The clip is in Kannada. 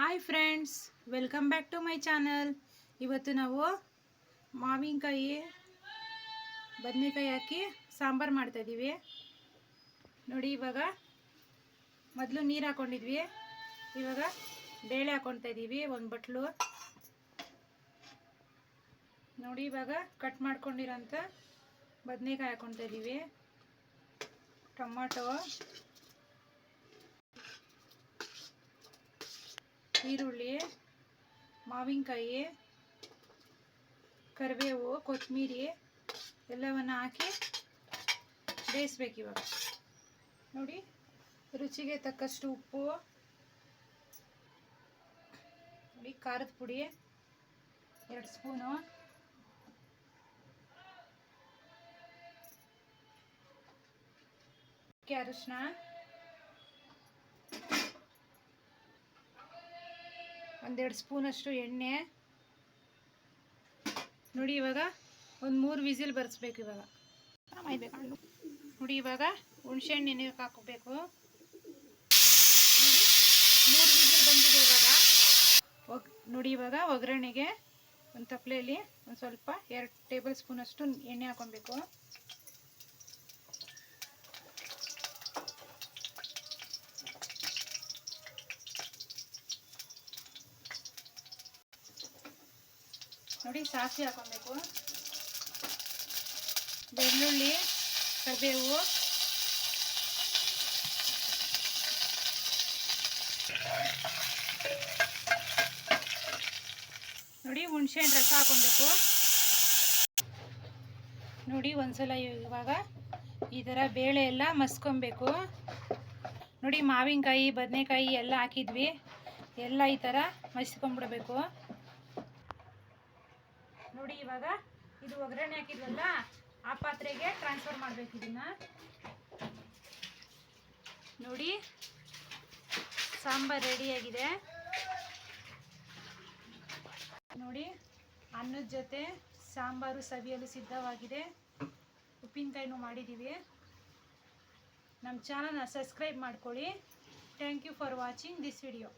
Hi friends welcome back to my channel ಇವತ್ತು ನಾವು ಮಾವಿನಕಾಯಿ, ಬದನೆಕಾಯಿ ಹಾಕಿ ಸಾಂಬಾರು ಮಾಡ್ತಾಯಿದ್ದೀವಿ ನೋಡಿ, ಇವಾಗ ಮೊದಲು ನೀರು ಹಾಕ್ಕೊಂಡಿದ್ವಿ ಇವಾಗ ಬೇಳೆ ಹಾಕ್ಕೊಳ್ತಾ ಇದ್ದೀವಿ ಒಂದು ಬಟ್ಲು. ನೋಡಿ, ಇವಾಗ ಕಟ್ ಮಾಡ್ಕೊಂಡಿರೋಂಥ ಬದನೆಕಾಯಿ ಹಾಕ್ಕೊಳ್ತಾ ಇದ್ದೀವಿ ಟೊಮಾಟೊ. ಈರುಳ್ಳಿ, ಮಾವಿನಕಾಯಿ, ಕರಿಬೇವು, ಕೊತ್ತಂಬರಿ ಎಲ್ಲವನ್ನು ಹಾಕಿ ಬೇಯಿಸ್ಬೇಕು ಇವಾಗ. ನೋಡಿ, ರುಚಿಗೆ ತಕ್ಕಷ್ಟು ಉಪ್ಪು, ನೋಡಿ, ಖಾರದ ಪುಡಿ, ಎರಡು ಸ್ಪೂನು. ಅರಿಶಿನ. ಒಂದೆರಡು ಸ್ಪೂನಷ್ಟು ಎಣ್ಣೆ. ನೋಡಿ ಇವಾಗ ಒಂದು ಮೂರು ವಿಸಿಲ್ ಬರ್ಸ್ಬೇಕು ಇವಾಗ. ಆಯ್ಬೇಕು ನೋಡಿ ಇವಾಗ ಹುಣಸೆ ಹಣ್ಣು ನೆನೆಯಕ್ಕೆ ಹಾಕೋಬೇಕು. ನೋಡಿ, ಮೂರು ವಿಸಿಲ್ ಬಂದಿದೆ ಇವಾಗ. ಒಗ್, ನೋಡಿ ಇವಾಗ ಒಗ್ಗರಣೆಗೆ ಒಂದು ತಪ್ಪಲೆಯಲ್ಲಿ ಒಂದು ಸ್ವಲ್ಪ ಎರಡು ಟೇಬಲ್ ಸ್ಪೂನಷ್ಟು ಎಣ್ಣೆ ಹಾಕೊಬೇಕು ನೋಡಿ, ಸಾಸಿವೆ ಹಾಕೊಬೇಕು ಬೆಳ್ಳುಳ್ಳಿ, ಕರಿಬೇವು. ನೋಡಿ, ಹುಣ್ಸೆಹಣ್ಣು ರಸ ಹಾಕೊಬೇಕು ನೋಡಿ, ಒಂದ್ಸಲ ಇವಾಗ ಈ ಥರ ಬೇಳೆ ಎಲ್ಲ ಮಸ್ಕೊಬೇಕು. ನೋಡಿ, ಮಾವಿನಕಾಯಿ, ಬದನೆಕಾಯಿ ಎಲ್ಲ ಹಾಕಿದ್ವಿ. ಎಲ್ಲ ಈ ಥರ ಮಸ್ಕೊಂಬಿಡ್ಬೇಕು. ನೋಡಿ ಇವಾಗ ಇದು ಒಗ್ಗರಣೆ ಹಾಕಿದ್ವಲ್ಲ, ಆ ಪಾತ್ರೆಗೆ ಟ್ರಾನ್ಸ್ಫರ್ ಮಾಡ್ಬೇಕು ಇದನ್ನ. ನೋಡಿ, ಸಾಂಬಾರ್ ರೆಡಿಯಾಗಿದೆ ನೋಡಿ, ಅನ್ನದ ಜೊತೆ ಸಾಂಬಾರು ಸವಿಯಲು ಸಿದ್ಧವಾಗಿದೆ. ಉಪ್ಪಿನಕಾಯಿನೂ ಮಾಡಿದ್ದೀವಿ ನಮ್ಮ ಚಾನಲ್ನ ಸಬ್ಸ್ಕ್ರೈಬ್ ಮಾಡ್ಕೊಳ್ಳಿ. Thank you for watching this video